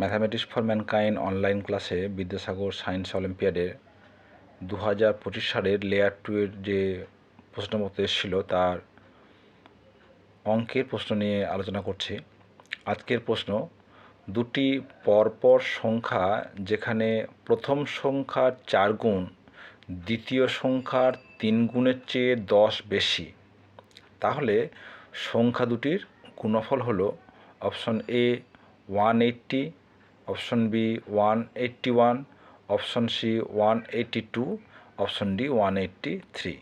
Mathematics for mankind online ক্লাসে Vidyasagar science অলিম্পিয়াডের দু হাজার পঁচিশ সালের লেয়ার টু এর যে প্রশ্নপত্র এসেছিল, তার অঙ্কের প্রশ্ন নিয়ে আলোচনা করছি। আজকের প্রশ্ন, দুটি পরপর সংখ্যা যেখানে প্রথম সংখ্যার চার গুণ, দ্বিতীয় সংখ্যার তিন গুণের চেয়ে দশ বেশি। তাহলে সংখ্যা দুটির গুণফল হলো option A one eighty option B one eighty one, option C one eighty two, option D one eighty three.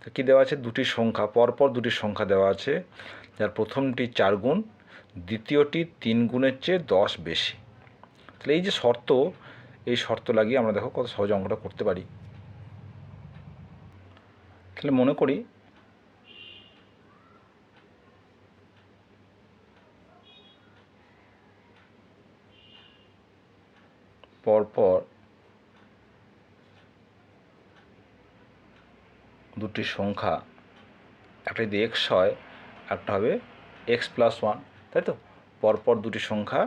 তো কী দেওয়া আছে? দুটি সংখ্যা, পরপর দুটি সংখ্যা দেওয়া আছে, যার প্রথমটি চার গুণ, দ্বিতীয়টি তিন গুণের চেয়ে দশ বেশি। তাহলে এই যে শর্ত, এই শর্ত লাগিয়ে আমরা দেখো কত সহজ অঙ্কটা করতে পারি। তাহলে মনে করি পরপর দুটি সংখ্যা, একটা যদি এক্স হয়, একটা হবে এক্স প্লাস ওয়ান তাই তো? পরপর দুটি সংখ্যা,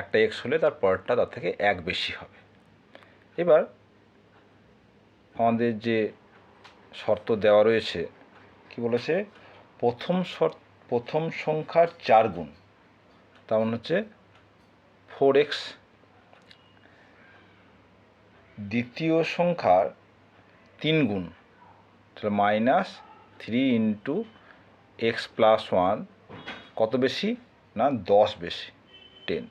একটা এক্স হলে তার পরেরটা তার থেকে এক বেশি হবে। এবার আমাদের যে শর্ত দেওয়া রয়েছে, কি বলেছে? প্রথম শর্ত, প্রথম সংখ্যার চার গুণ, তার মানে হচ্ছে ফোর এক্স দ্বিতীয় সংখ্যার তিন গুণ। তাহলে minus three into x plus one কত বেশি না দশ বেশি? টেন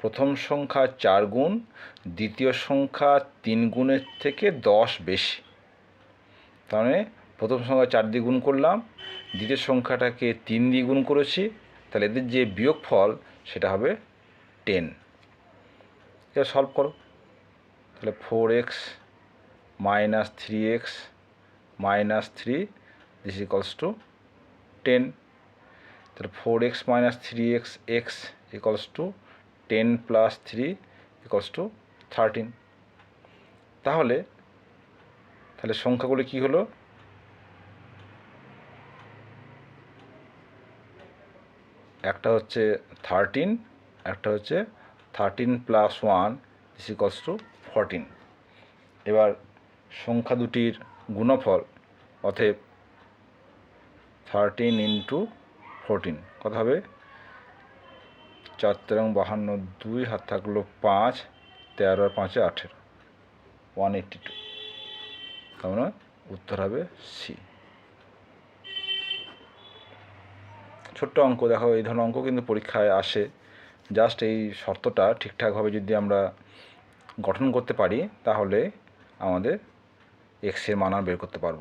প্রথম সংখ্যা চার গুণ, দ্বিতীয় সংখ্যা তিন গুণের থেকে দশ বেশি। তার মানে প্রথম সংখ্যা চার দিয়ে গুণ করলাম, দ্বিতীয় সংখ্যাটাকে তিন দিয়ে গুণ করেছি, তাহলে এদের যে বিয়োগফল সেটা হবে টেন এটা সলভ করো। তাহলে four x minus three x minus three this equals to ten তাহলে four x minus three x x equals to ten plus three equals to thirteen তাহলে তাহলে সংখ্যাগুলি কী হলো? একটা হচ্ছে থার্টিন একটা হচ্ছে thirteen plus one is equals to fourteen এবার সংখ্যা দুটির গুণফল অতএব থার্টিন ইন্টু ফোরটিন কত হবে চার তেরো বাহান্ন দুই হাত থাকল পাঁচ, তেরো আর পাঁচে আঠেরো। ওয়ান এইট্টি টু তার মানে উত্তর হবে সি ছোট্ট অঙ্ক, দেখো এই ধরনের অঙ্ক কিন্তু পরীক্ষায় আসে। জাস্ট এই শর্তটা ঠিকঠাকভাবে যদি আমরা গঠন করতে পারি তাহলে আমাদের এক্সের মান আর বের করতে পারব।